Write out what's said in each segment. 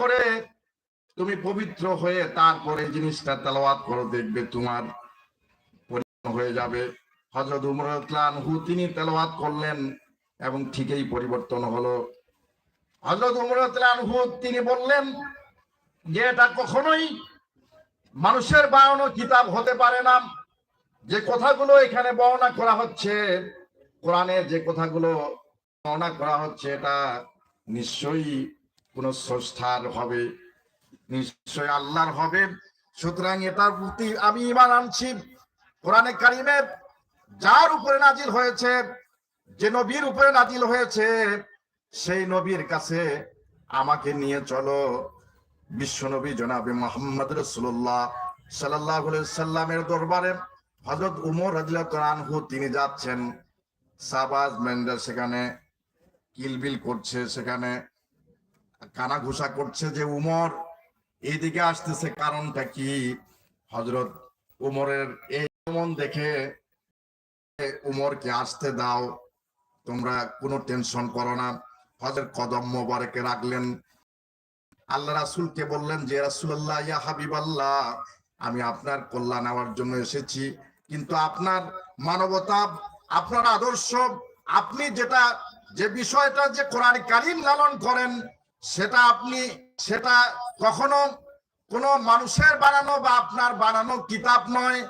করে তুমি পবিত্র হয়ে তারপরে জিনিসটা তেলাওয়াত করো, দেখবে তোমার হয়ে যাবে। হজরত উমর হু তিনি তেলাওয়াত করলেন এবং ঠিকই পরিবর্তন হলো। হজরত উমর হু তিনি বললেন, যে এটা কখনোই মানুষের বানানো কিতাব হতে পারে না। যে কথাগুলো এখানে বর্ণনা করা হচ্ছে, কোরআনে যে কথাগুলো বর্ণনা করা হচ্ছে, এটা নিশ্চয়ই কোন স্রষ্টার হবে। নিশ্চয় আল্লাহর হবে। সুতরাং এটার প্রতি আমি ইমান আনছি। কোরআনে কারিমে যার উপরে নাজিল হয়েছে, যে নবীর উপরে নাজিল হয়েছে, সেই নবীর কাছে আমাকে নিয়ে চলো। বিশ্বনবী জনাবে মোহাম্মদ রসুল্লাহ সাল্লাহ সাল্লামের দরবারে। হজরত উমর রাজু তিনি যাচ্ছেন সাবাজ মেন্ডার সেখানে, কিলবিল করছে সেখানে। কানা ঘুষা করছে যে উমর? এইদিকে আসতেছে কারণটা কি? হজরত উমরের এই মন দেখে উমরকে আসতে দাও, তোমরা কোনো টেনশন করো না। হজরত কদম মোবারকে রাখলেন। আল্লাহ রাসুলকে বললেন যে রাসুল্লাহ ইয়া হাবিব আল্লাহ আমি আপনার কল্যাণ নেওয়ার জন্য এসেছি। কিন্তু আপনার মানবতা, আপনার আদর্শ, আপনি যেটা, যে বিষয়টা যে কোরআন কারিম লালন করেন সেটা আপনি, সেটা কখনো কোনো মানুষের বানানো বা আপনার বানানো কিতাব নয়।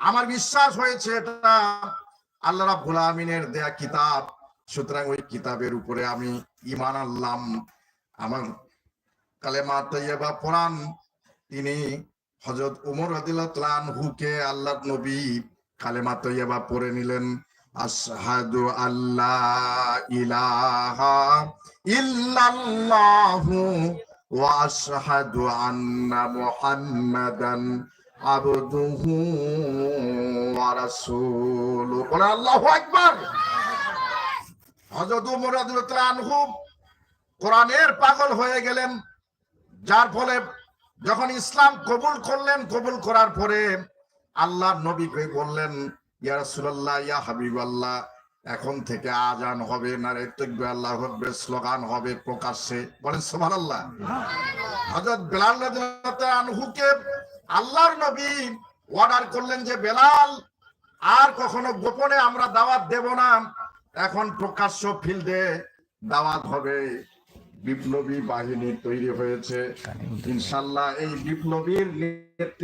আমার বিশ্বাস হয়েছে এটা আল্লাহ রাব্বুল আমিনের দেয়া কিতাব। সুতরাং ওই কিতাবের উপরে আমি ইমান আনলাম। আমার কালেমা তৈয়বা পড়ান। তিনি হজরত উমর রদিল্লাহ হুকে আল্লাহ নবী কালেমা তৈয়বা পড়ে নিলেন। আল্লাহ ইলাহা ইল্লাল্লাহু ওয়া আশহাদু আন্না মুহাম্মাদান আবদুহু ওয়া রাসূলুহু। বলে আল্লাহু আকবার! হযরত ওমর রাদিয়াল্লাহু আনহু কোরআনের পাগল হয়ে গেলেন। যার ফলে যখন ইসলাম কবুল করলেন, কবুল করার পরে আল্লাহ নবীকে বললেন ইয়া রাসূলুল্লাহ, ইয়া হাবিবাল্লাহ, এখন থেকে আজান হবে না রে তকবীর আল্লাহ হবে স্লোগান হবে প্রকাশ্যে। বলেন সুবহানাল্লাহ। হযরত বেলাল রাদিয়াল্লাহু আনহুকে আল্লাহর নবী অর্ডার করলেন যে, বেলাল, আর কখনো গোপনে আমরা দাওয়াত দেব না। এখন প্রকাশ্য ফিল্ডে দাওয়াত হবে। বিপ্লবী বাহিনী তৈরি হয়েছে। ইনশাল্লাহ এই বিপ্লবীর নেতৃত্ব